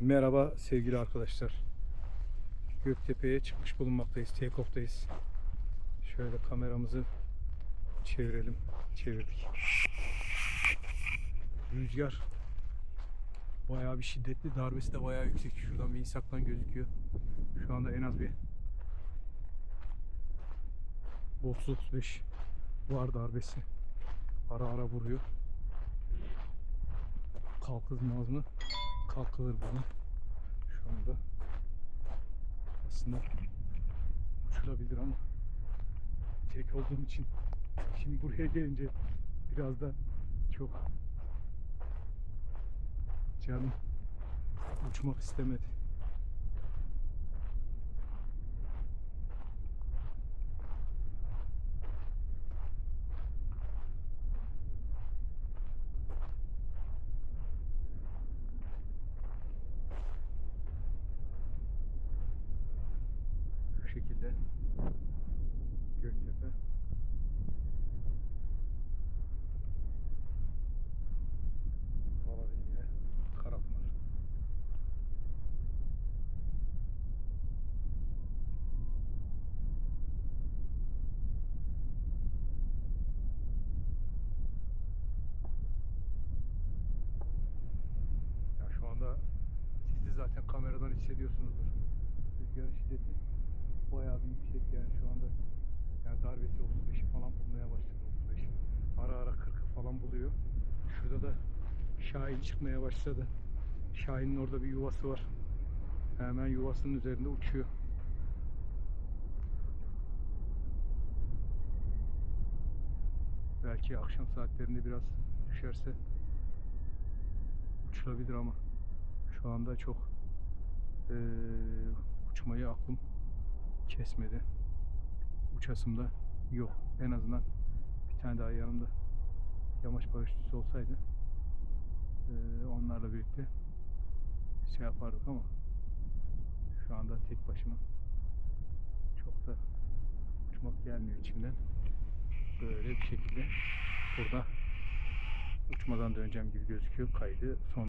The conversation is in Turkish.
Merhaba sevgili arkadaşlar. Göktepe'ye çıkmış bulunmaktayız. Take-off'tayız. Şöyle kameramızı çevirelim. Çevirdik. Rüzgar bayağı bir şiddetli. Darbesi de bayağı yüksek. Şuradan bir insaktan gözüküyor. Şu anda en az bir 30-35 var darbesi. Ara ara vuruyor. Kalkılmaz mı? Kalkılır bana. Şu anda aslında uçulabilir ama tek olduğum için şimdi buraya gelince biraz da çok canım uçmak istemedi. Bu şekilde Göktepe Alabildiğine Karapınar Ya şu anda siz de zaten kameradan hissediyorsunuzdur. Rüzgarın şiddeti bayağı bir yüksek yani şu anda. Yani darbesi 35'i falan bulmaya başladı 35. Ara ara 40'ı falan buluyor. Şurada da Şahin çıkmaya başladı. Şahin'in orada bir yuvası var. Hemen yuvasının üzerinde uçuyor. Belki akşam saatlerinde biraz düşerse uçulabilir ama şu anda çok eee, uçmayı aklım kesmedi. Uçasım da yok. En azından bir tane daha yanımda yamaç paraşütüsü olsaydı eee, onlarla birlikte şey yapardık ama şu anda tek başıma çok da uçmak gelmiyor içimden. Böyle bir şekilde burada uçmadan döneceğim gibi gözüküyor. Kaydı son